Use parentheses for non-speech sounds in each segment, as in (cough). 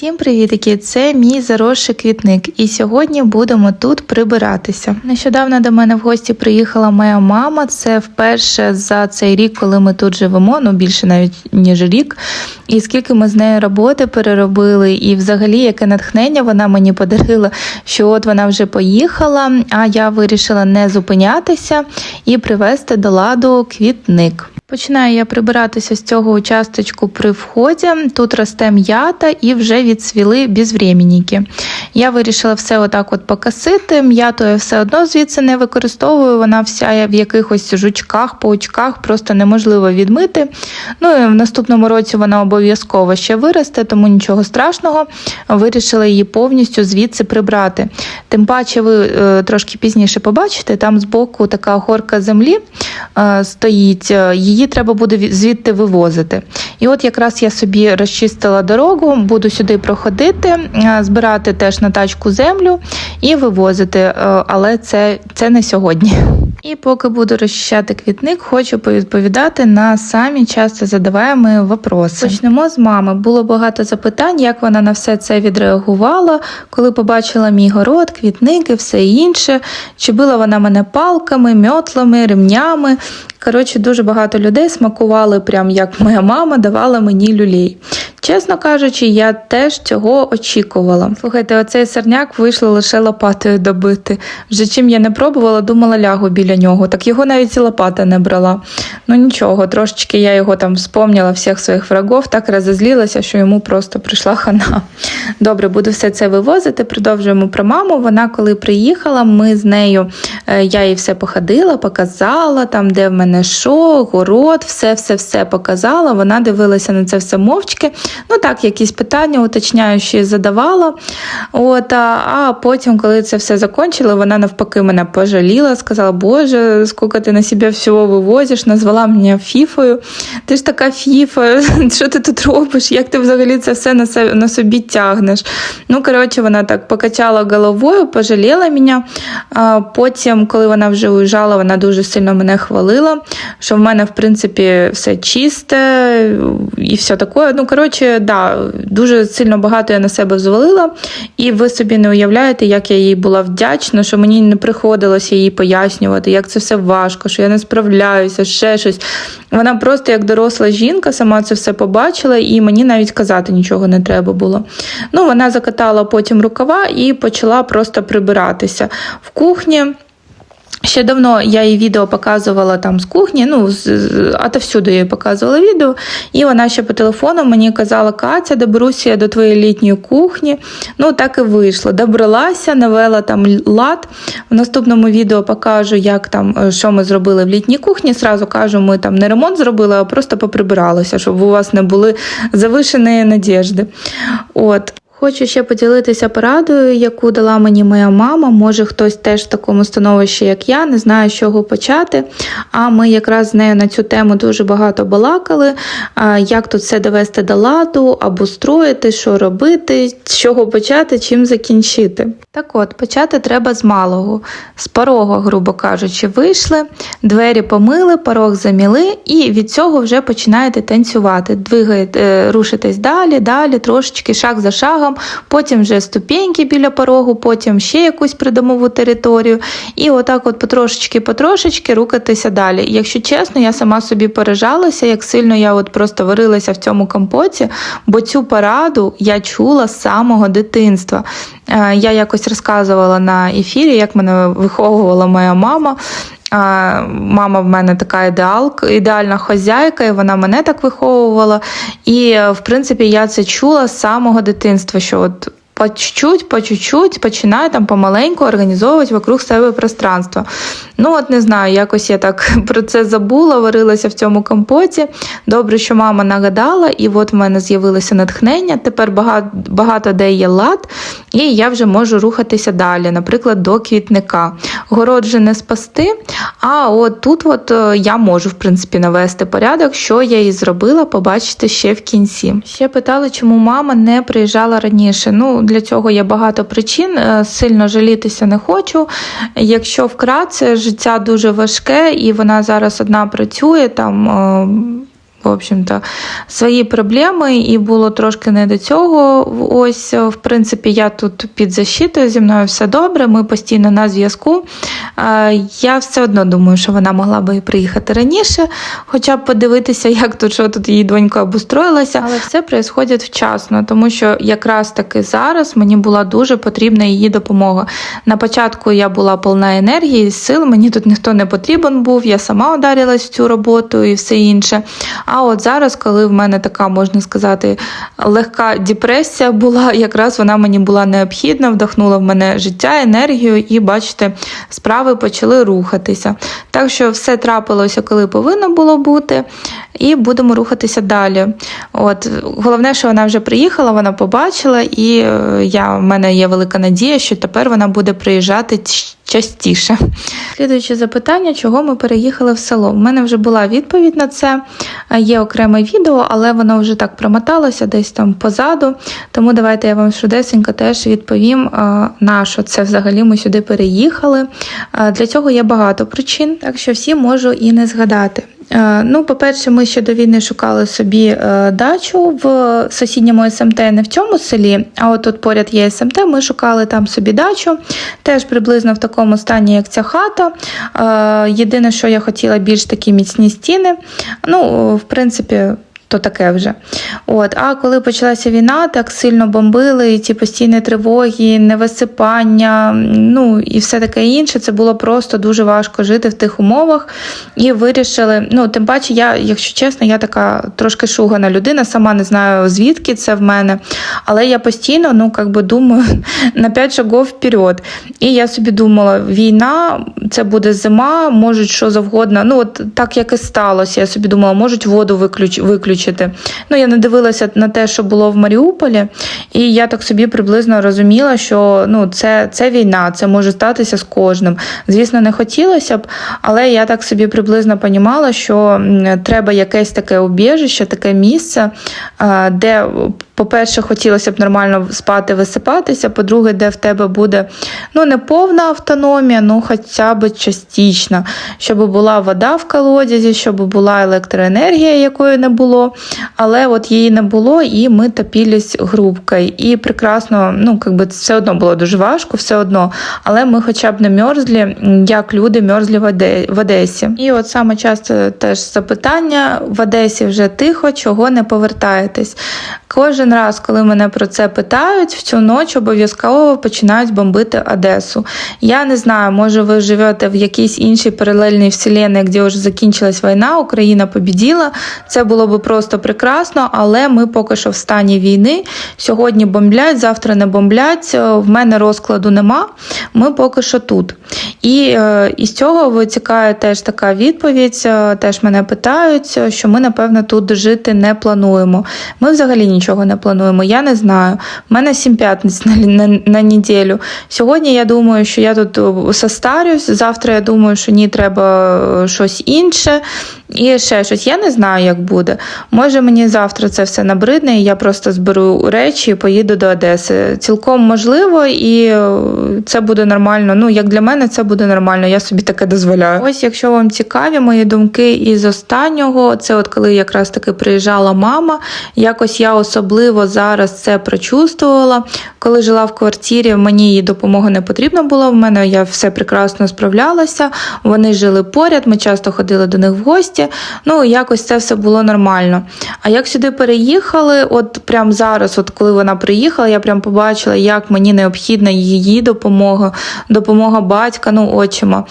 Всім привітки! Це мій заросший квітник, і сьогодні будемо тут прибиратися. Нещодавно до мене в гості приїхала моя мама. Це вперше за цей рік, коли ми тут живемо. Ну більше навіть ніж рік. І скільки ми з нею роботи переробили, і взагалі яке натхнення вона мені подарила, що от вона вже поїхала. А я вирішила не зупинятися і привезти до ладу квітник. Починаю я прибиратися з цього участочку при вході. Тут росте м'ята і вже відсвіли безвременники. Я вирішила все отак от покосити. М'яту я все одно звідси не використовую. Вона вся в якихось жучках, паучках, просто неможливо відмити. Ну і в наступному році вона обов'язково ще виросте, тому нічого страшного. Вирішила її повністю звідси прибрати. Тим паче, ви е, трошки пізніше побачите, там збоку така горка землі е, стоїть. Її треба буде звідти вивозити. І от якраз я собі розчистила дорогу, буду сюди проходити, е, збирати теж на тачку землю і вивозити, е, але це, це не сьогодні. І поки буду розчищати квітник, хочу повідповідати на самі часто задаваємо вопроси. Почнемо з мами. Було багато запитань, як вона на все це відреагувала, коли побачила мій город, квітник і все інше. Чи била вона мене палками, мьотлами, ремнями. Коротше, дуже багато людей смакували, прям як моя мама давала мені люлей. Чесно кажучи, я теж цього очікувала. Слухайте, оцей сорняк вийшло лише лопатою добити. Вже чим я не пробувала, думала лягу біля нього. Так його навіть і лопата не брала. Ну нічого, трошечки я його там вспомнила всіх своїх врагов, так розозлілася, що йому просто прийшла хана. Добре, буду все це вивозити. Продовжуємо про маму. Вона коли приїхала, ми з нею, е, я їй все походила, показала, там, де в мене що, город, все-все-все показала. Вона дивилася на це все мовчки. Ну так, якісь питання уточняючі задавала. От, а, потім, коли це все закінчили, вона навпаки мене пожаліла, сказала, Боже, скільки ти на себе всього вивозиш, назвала мене фіфою. Ти ж така фіфа, (laughs) що ти тут робиш? Як ти взагалі це все на, собі тягнеш? Ну, коротше, вона так покачала головою, пожаліла мене. Потім, коли вона вже уїжджала, вона дуже сильно мене хвалила, що в мене, в принципі, все чисте і все таке. Ну, коротше, да, дуже сильно багато я на себе взвалила, і ви собі не уявляєте, як я їй була вдячна, що мені не приходилося їй пояснювати, як це все важко, що я не справляюся, ще щось. Вона просто як доросла жінка, сама це все побачила, і мені навіть казати нічого не треба було. Ну, вона закатала потім рукава і почала просто прибиратися в кухні. Ще давно я їй відео показувала там з кухні, ну, з, з- отовсюду я їй показувала відео, і вона ще по телефону мені казала, Катя, доберуся я до твоєї літньої кухні. Ну, так і вийшло. Добралася, навела там лад. В наступному відео покажу, як там, е, що ми зробили в літній кухні. Сразу кажу, ми там не ремонт зробили, а просто поприбиралися, щоб у вас не були завишені надіжди. От. Хочу ще поділитися порадою, яку дала мені моя мама. Може, хтось теж в такому становищі, як я, не знаю, з чого почати. А ми якраз з нею на цю тему дуже багато балакали. Як тут все довести до ладу, обустроїти, що робити, з чого почати, чим закінчити. Так от, почати треба з малого, з порога, грубо кажучи, вийшли, двері помили, порог заміли, і від цього вже починаєте танцювати. Двигаєте, рушитесь далі, далі, трошечки, шаг за шагом, потім вже ступеньки біля порогу, потім ще якусь придомову територію. І отак, от потрошечки, потрошечки рухатися далі. Якщо чесно, я сама собі поражалася, як сильно я от просто варилася в цьому компоті, бо цю пораду я чула з самого дитинства. Е, Я якось розказувала на ефірі, як мене виховувала моя мама. Мама в мене така ідеалка, ідеальна хозяйка, і вона мене так виховувала. І, е, в принципі, я це чула з самого дитинства, що от по чуть-чуть, по чуть-чуть починаю там помаленьку організовувати вокруг себе пространство. Ну, от не знаю, якось я так (laughs) про це забула, варилася в цьому компоті. Добре, що мама нагадала, і от в мене з'явилося натхнення. Тепер багато, багато де є лад, і я вже можу рухатися далі, наприклад, до квітника. Город вже не спасти, а от тут от е, я можу, в принципі, навести порядок, що я і зробила, побачите ще в кінці. Ще питали, чому мама не приїжджала раніше. Ну, для цього є багато причин. е, Сильно жалітися не хочу. Якщо вкратце, життя дуже важке, і вона зараз одна працює там. Е, в общем-то, свої проблеми, і було трошки не до цього. Ось, в принципі, я тут під защитою, зі мною все добре, ми постійно на зв'язку. Е, Я все одно думаю, що вона могла би приїхати раніше, хоча б подивитися, (laughs) як тут що тут її донька обустроїлася. Але все відбувається вчасно, тому що якраз таки зараз мені була дуже потрібна її допомога. На початку я була повна енергії, сил, мені тут ніхто не потрібен був, я сама ударилась в цю роботу і все інше. А от зараз, коли в мене така, можна сказати, легка депресія була, якраз вона мені була необхідна, вдохнула в мене життя, енергію, і бачите, справи почали рухатися. Так що все трапилося, коли повинно було бути, і будемо рухатися далі. От Головне, що вона вже приїхала, вона побачила, і е, я, в мене є велика надія, що тепер вона буде приїжджати частіше. Слідуюче запитання, чого ми переїхали в село. У мене вже була відповідь на це. Є окреме відео, але воно вже так промоталося десь там позаду. Тому давайте я вам швидесенько теж відповім, на що це взагалі ми сюди переїхали. Для цього є багато причин, так що всі можу і не згадати. Е, ну, по-перше, ми ще до війни шукали собі е, дачу в сусідньому СМТ, не в цьому селі, а от тут поряд є СМТ. Ми шукали там собі дачу, теж приблизно в такому стані, як ця хата. Е, єдине, що я хотіла більш такі міцні стіни. Ну, в принципі то таке вже. От. А коли почалася війна, так сильно бомбили, і ці постійні тривоги, невисипання, ну і все таке інше. Це було просто дуже важко жити в тих умовах. І вирішили. Ну, тим паче, я, якщо чесно, я така трошки шугана людина, сама не знаю, звідки це в мене. Але я постійно ну, как би думаю (laughs) на 5 шагов вперед. І я собі думала, війна, це буде зима, можуть що завгодно. Ну, от так як і сталося. Я собі думала, можуть воду виключити виключити. Ну, я не дивилася на те, що було в Маріуполі, і я так собі приблизно розуміла, що ну, це це війна, це може статися з кожним. Звісно, не хотілося б, але я так собі приблизно понімала, що треба якесь таке убіжище, таке місце, де по-перше, хотілося б нормально спати, висипатися. По-друге, де в тебе буде ну, не повна автономія, ну хоча б частічна, щоб була вода в колодязі, щоб була електроенергія, якої не Але от її не було, і ми топілись грубкою. І прекрасно, ну, якби все одно було дуже важко, все одно. Але ми хоча б не мерзлі, як люди мерзлі в Одесі. І от саме часто теж запитання: в Одесі вже тихо, чого не повертаєтесь. Кожен раз, коли мене про це питають, в цю ніч обов'язково починають бомбити Одесу. Я не знаю, може ви живете в якійсь іншій паралельній вселенной, де вже закінчилась війна, Україна побіділа. Це було би просто прекрасно, але ми поки що в стані війни. Сьогодні бомблять, завтра не бомблять. В мене розкладу нема. Ми поки що тут. І е, із цього витікає теж така відповідь. Е, теж мене питають, що ми, напевно, тут жити не плануємо. Ми взагалі нічого не плануємо. Я не знаю. У мене сім п'ятниць на, на, на неділю. Сьогодні я думаю, що я тут е, состарюсь. Завтра я думаю, що ні, треба е, щось інше. І ще щось. Я не знаю, як буде. Може, мені завтра це все набридне, і я просто зберу речі і поїду до Одеси. Цілком можливо, і е, це буде нормально. Ну, як для мене, це буде нормально. Я собі таке дозволяю. Ось, якщо вам цікаві мої думки із останнього, це от коли якраз таки приїжджала мама. Якось я особливо зараз це прочувствувала. Коли жила в квартирі, мені її допомога не потрібна була. В мене я все прекрасно справлялася. Вони жили поряд, ми часто ходили до них в гості. Ну, якось це все було нормально. А як сюди переїхали, от прямо зараз, от коли вона приїхала, я прям побачила, як мені необхідна її допомога, допомога батька, ну, отчима.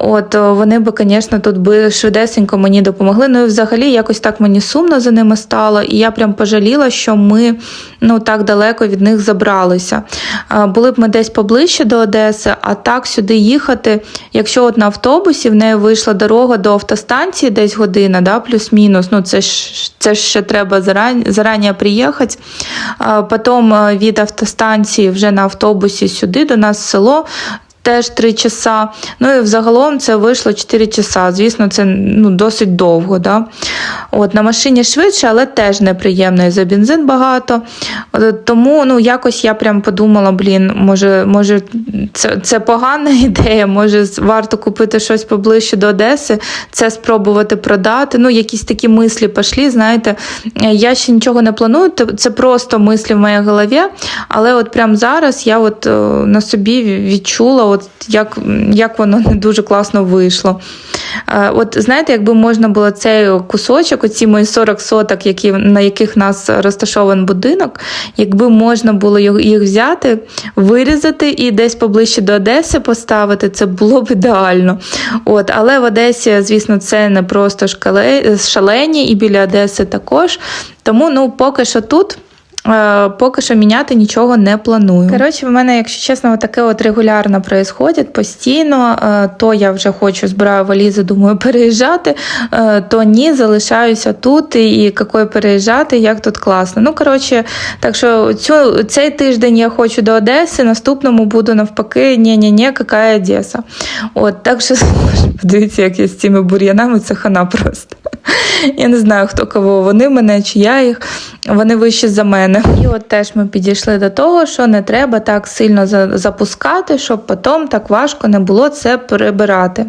От вони би, звісно, тут би швидесенько мені допомогли. Ну і взагалі якось так мені сумно за ними стало, і я прям пожаліла, що ми ну, так далеко від них забралися. Були б ми десь поближче до Одеси, а так сюди їхати, якщо от на автобусі в неї вийшла дорога до автостанції десь година, да, плюс-мінус. Ну, це ж це ж ще треба зарані, зарані приїхати. Потім від автостанції вже на автобусі сюди до нас в село теж 3 часа. Ну і взагалом це вийшло 4 часа. Звісно, це ну, досить довго. Да? От, на машині швидше, але теж неприємно, і за бензин багато. От, тому ну, якось я прям подумала, блін, може, може це, це погана (laughs) ідея, може варто купити щось поближче до Одеси, це спробувати продати. Ну, якісь такі мислі пішли, знаєте, я ще нічого не планую, це просто мислі в моїй голові, але от прямо зараз я от е, на собі відчула, от як, як воно не дуже класно вийшло. Е, От знаєте, якби можна було цей кусочок, оці мої 40 соток, які, на яких нас розташований будинок, якби можна було їх взяти, вирізати і десь поближче до Одеси поставити, це було б ідеально. От, але в Одесі, звісно, це не просто шкале, шалені, і біля Одеси також. Тому ну, поки що тут. Е, Поки що міняти нічого не планую. Коротше, в мене, якщо чесно, таке от регулярно происходить постійно. Е, То я вже хочу збираю валізи, думаю, (laughs) переїжджати, е, то ні, залишаюся тут і якою переїжджати, як тут класно. Ну, коротше, так що цю, цей тиждень я хочу до Одеси, наступному буду навпаки, ні-ні-ні, яка Одеса. От, так що (laughs) подивіться, як я з цими бур'янами, це хана просто. (laughs) Я не знаю, хто кого вони мене чи я їх. Вони вищі за мене. І от теж ми підійшли до того, що не треба так сильно запускати, щоб потім так важко не було це прибирати.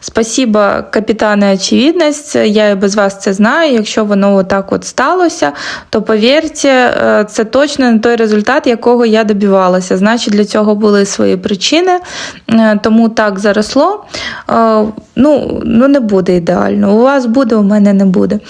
Спасіба, капітане, очевидність. Я і без вас це знаю. Якщо воно отак от сталося, то повірте, е, це точно не той результат, якого я добивалася. Значить, для цього були свої причини, е, тому так заросло. Е, Ну, ну не буде ідеально. У вас буде, у мене не буде.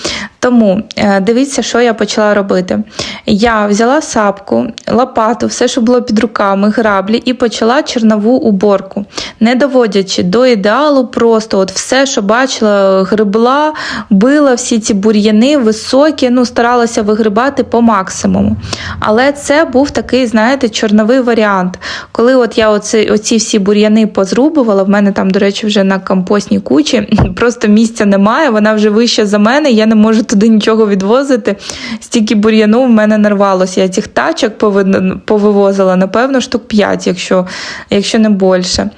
Тому е, дивіться, що я почала робити. Я взяла сапку, лопату, все, що було під руками, граблі, і почала чернову уборку, не доводячи до ідеалу, просто от все, що бачила, грибла, била всі ці бур'яни високі, ну старалася вигрибати по максимуму. Але це був такий, знаєте, чорновий варіант. Коли от я оці, оці всі бур'яни позрубувала, в мене там, до речі, вже на компостній кучі (laughs) просто місця немає, вона вже вища за мене, я не можу туди нічого відвозити. Стільки бур'яну в мене нарвалося. Я цих тачок повивозила, напевно, штук 5, якщо, якщо не більше.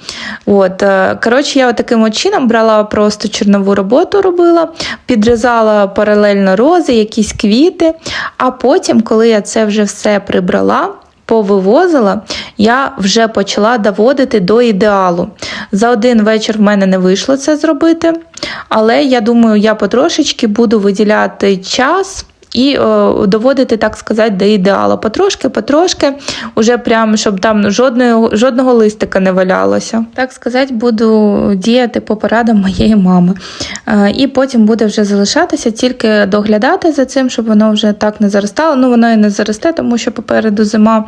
От, е, коротше, я таким чином брала просто чорнову роботу, робила, підрізала паралельно рози, якісь квіти. А потім, коли я це вже все прибрала, повивозила, я вже почала доводити до ідеалу. За один вечір в мене не вийшло це зробити, але я думаю, я потрошечки буду виділяти час. І е, доводити, так сказати, до ідеалу. Потрошки, потрошки, уже прям, щоб там жодного, жодного листика не валялося. Так сказати, буду діяти по порадам моєї мами. Е, і потім буде вже залишатися, тільки доглядати за цим, щоб воно вже так не заростало. Ну, воно і не заросте, тому що попереду зима.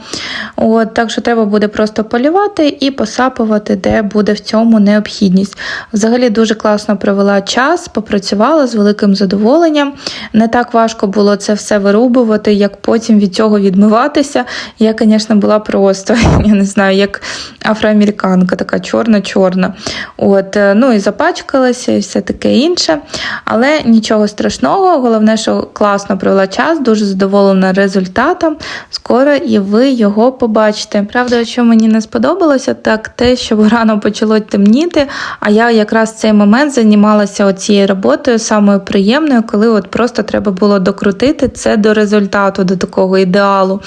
От, так що треба буде просто полювати і посапувати, де буде в цьому необхідність. Взагалі дуже класно провела час, попрацювала з великим задоволенням. Не так важко було це все вирубувати, як потім від цього відмиватися. Я, звісно, була просто, (laughs) я не знаю, як афроамериканка, така чорна-чорна. От, е, ну і запачкалася, і все таке інше. Але нічого страшного. Головне, що класно провела час, дуже задоволена результатом. Скоро і ви його побачите. Правда, що мені не сподобалося, так те, що рано почало темніти. А я якраз в цей момент займалася цією роботою, самою приємною, коли от просто треба було докрутити це до результату, до такого ідеалу.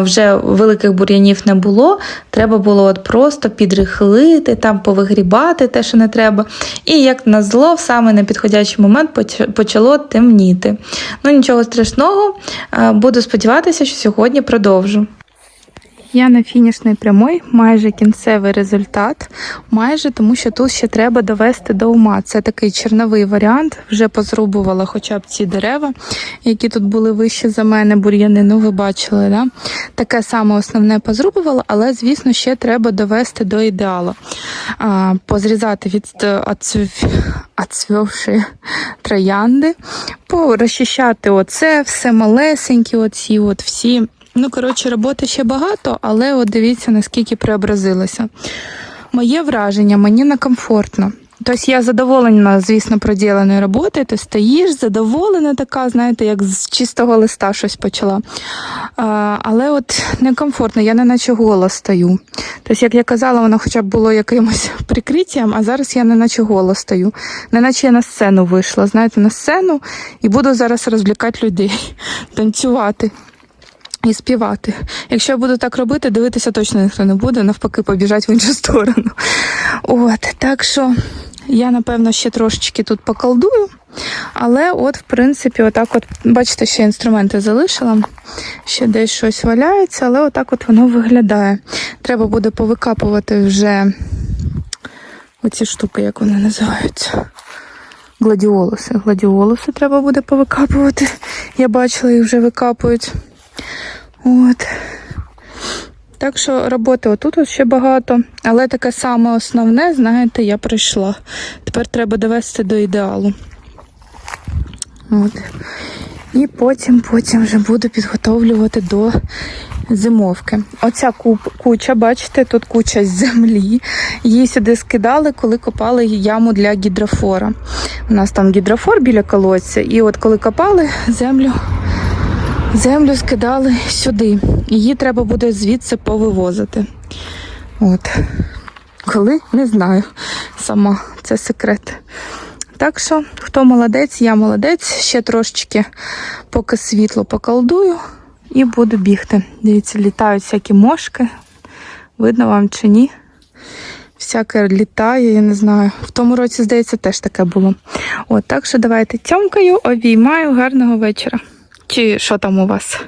Вже великих бур'янів не було. Треба було от просто підрихлити, там повигрібати те, що не треба. І як назло, в саме непідходящий момент почало темніти. Ну нічого страшного, буду сподіватися, що сьогодні продовжу. Я на фінішній прямой, майже кінцевий результат. Майже тому, що тут ще треба довести до ума. Це такий черновий варіант. Вже позрубувала хоча б ці дерева, які тут були вище за мене, бур'яни. Ну, ви бачили, да? Таке саме основне позрубувала, але, звісно, ще треба довести до ідеалу. А, позрізати від відцвівші троянди, порозчищати оце, все малесенькі, оці от всі. Ну, коротше, роботи ще багато, але от дивіться, наскільки преобразилося. Моє враження, мені некомфортно. Тобто я задоволена, звісно, проділеною роботою. Ти стоїш, задоволена така, знаєте, як з чистого листа щось почала. А, але от некомфортно, я не наче голо стою. Тобто, як я казала, воно хоча б було якимось (laughs) прикриттям, а зараз я не наче голо стою. Не наче я на сцену вийшла, знаєте, на сцену і буду зараз розвлікати людей, (laughs) танцювати. І співати. Якщо я буду так робити, дивитися точно ніхто не буде, навпаки, побіжать в іншу сторону. От, так що я, напевно, ще трошечки тут поколдую. Але, от, в принципі, отак, от, бачите, ще інструменти залишила, ще десь щось валяється, але отак от воно виглядає. Треба буде повикапувати вже оці штуки, як вони називаються. Гладіолуси. Гладіолуси треба буде повикапувати. Я бачила, їх вже викапують. От. Так що роботи отут от ще багато, але таке саме основне, знаєте, я пройшла. Тепер треба довести до ідеалу. От. І потім, потім вже буду підготовлювати до зимовки. Оця куча, бачите, тут куча землі. Її сюди скидали, коли копали яму для гідрофора. У нас там гідрофор біля колодця, і от коли копали землю, землю скидали сюди. Її треба буде звідси повивозити. От. Коли не знаю сама, це секрет. Так що, хто молодець, я молодець. Ще трошечки, поки світло поколдую, і буду бігти. Дивіться, літають всякі мошки. Видно вам чи ні? Всяке літає, я не знаю. В тому році, здається, теж таке було. От, так що давайте тьомкаю, обіймаю, гарного вечора. Чи що там у вас?